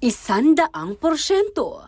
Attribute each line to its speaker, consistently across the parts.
Speaker 1: Isandaang porsyento.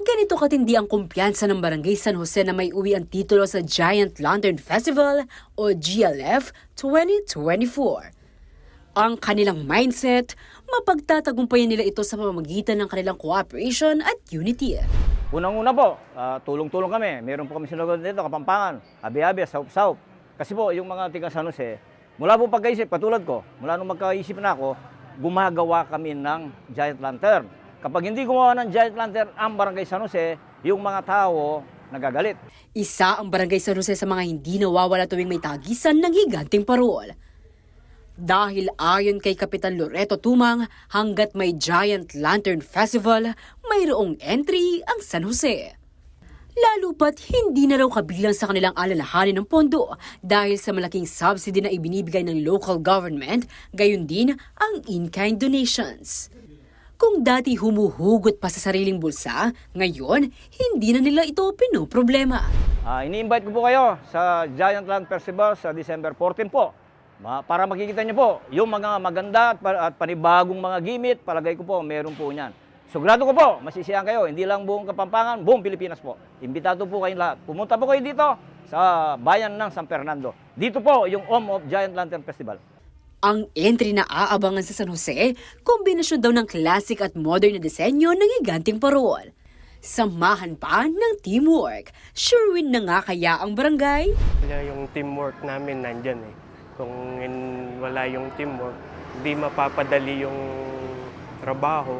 Speaker 1: Ganito katindi ang kumpiyansa ng Barangay San Jose na may uwi ang titulo sa Giant Lantern Festival o GLF 2024. Ang kanilang mindset, mapagtatagumpayan nila ito sa pamamagitan ng kanilang cooperation at unity.
Speaker 2: Unang-una po, ah, tulong-tulong kami. Meron po kami sinugod dito, Kapampangan, Abi-Abi, Saup-Saup. Kasi po, yung mga tiga San Jose, mula po pagkaisip, katulad ko, mula nung magkaisip na ako, gumagawa kami ng giant lantern. Kapag hindi gumawa ng giant lantern ang barangay San Jose, yung mga tao nagagalit.
Speaker 1: Isa ang Barangay San Jose sa mga hindi nawawala tuwing may tagisan ng higanting parol. Dahil ayon kay Kapitan Loreto Tumang, hanggat may Giant Lantern Festival, mayroong entry ang San Jose. Pat hindi na raw kabilang sa kanilang alalahanin ng pondo dahil sa malaking subsidy na ibinibigay ng local government, gayon din ang in-kind donations. Kung dati humuhugot pa sa sariling bulsa, ngayon hindi na nila ito pinoproblema.
Speaker 2: Ah, ini-invite ko po kayo sa Giant Land Festival sa December 14 po. Para makikita niyo po yung mga maganda at panibagong mga gimit, palagay ko po meron po niyan. Sigurado ko po, masisiyahan kayo. Hindi lang buong Kapampangan, buong Pilipinas po. Imbitado po kayong lahat. Pumunta po kayo dito sa bayan ng San Fernando. Dito po yung Home of Giant Lantern Festival.
Speaker 1: Ang entry na aabangan sa San Jose, kombinasyon daw ng classic at modern na disenyo ng higanting parol. Samahan pa ng teamwork. Sure win na nga kaya ang barangay?
Speaker 3: Yung teamwork namin nandyan eh. Kung in- wala yung teamwork, hindi mapapadali yung trabaho.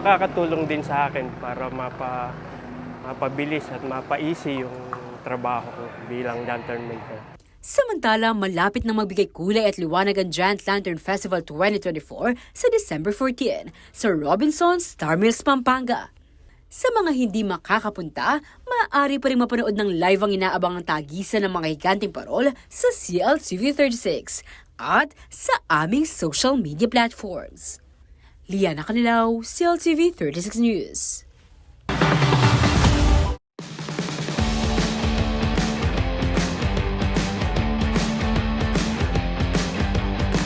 Speaker 3: Makakatulong din sa akin para mapa, mapabilis at mapaisi yung trabaho ko bilang lantern maker.
Speaker 1: Samantala, malapit na magbigay kulay at liwanag ang Giant Lantern Festival 2024 sa December 14 sa Robinson's Star Mills, Pampanga. Sa mga hindi makakapunta, maaari pa rin mapanood ng live ang inaabangang tagisan ng mga higanting parol sa CLTV 36 at sa aming social media platforms. Liana Kanilaw, CLTV 36 News.